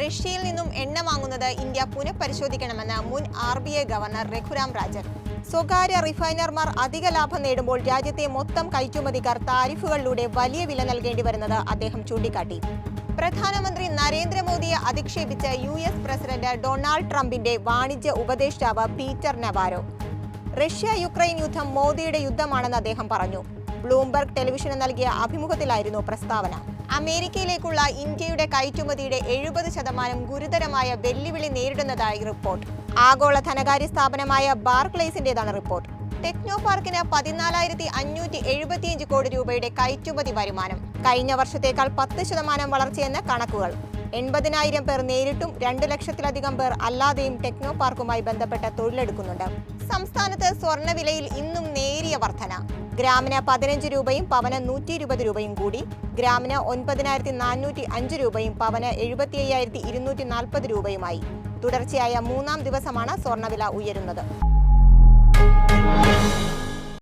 റഷ്യയിൽ നിന്നും എണ്ണ വാങ്ങുന്നത് ഇന്ത്യ പുനഃപരിശോധിക്കണമെന്ന് മുൻ R B I governor Raghuram Rajan. സ്വകാര്യ റിഫൈനർമാർ അധിക ലാഭം നേടുമ്പോൾ രാജ്യത്തെ മൊത്തം കയറ്റുമതിക്കാർ താരിഫുകളിലൂടെ വലിയ വില നൽകേണ്ടി വരുന്നത് അദ്ദേഹം ചൂണ്ടിക്കാട്ടി. പ്രധാനമന്ത്രി നരേന്ദ്രമോദിയെ അധിക്ഷേപിച്ച യു എസ് പ്രസിഡന്റ് ഡൊണാൾഡ് ട്രംപിന്റെ വാണിജ്യ ഉപദേഷ്ടാവ് പീറ്റർ നവാരോ. റഷ്യ യുക്രൈൻ യുദ്ധം മോദിയുടെ യുദ്ധമാണെന്ന് അദ്ദേഹം പറഞ്ഞു. ബ്ലൂംബർഗ് ടെലിവിഷന് നൽകിയ അഭിമുഖത്തിലായിരുന്നു പ്രസ്താവന. അമേരിക്കയിലേക്കുള്ള ഇന്ത്യയുടെ കയറ്റുമതിയുടെ എഴുപത് ശതമാനം ഗുരുതരമായ വെല്ലുവിളി നേരിടുന്നതായി റിപ്പോർട്ട്. ആഗോള ധനകാര്യ സ്ഥാപനമായ ബാർക്ലേസിന്റേതാണ് റിപ്പോർട്ട്. ടെക്നോ പാർക്കിന് പതിനാലായിരത്തി അഞ്ഞൂറ്റി എഴുപത്തിയഞ്ച് കോടി രൂപയുടെ കയറ്റുമതി വരുമാനം. കഴിഞ്ഞ വർഷത്തേക്കാൾ പത്ത് ശതമാനം വളർച്ചയെന്ന കണക്കുകൾ. എൺപതിനായിരം പേർ നേരിട്ടും രണ്ട് ലക്ഷത്തിലധികം പേർ അല്ലാതെയും ടെക്നോ പാർക്കുമായി ബന്ധപ്പെട്ട തൊഴിലെടുക്കുന്നുണ്ട്. സംസ്ഥാനത്ത് സ്വർണവിലയിൽ ഇന്നും ഗ്രാമിന് പതിനഞ്ച് രൂപയും പവന് നൂറ്റി ഇരുപത് രൂപയും കൂടി. ഗ്രാമിന് ഒൻപതിനായിരത്തി നാനൂറ്റി അഞ്ച് രൂപയും പവന് എഴുപത്തി അയ്യായിരത്തി ഇരുന്നൂറ്റി നാൽപ്പത് രൂപയുമായി. തുടർച്ചയായ മൂന്നാം ദിവസമാണ് സ്വർണവില ഉയരുന്നത്.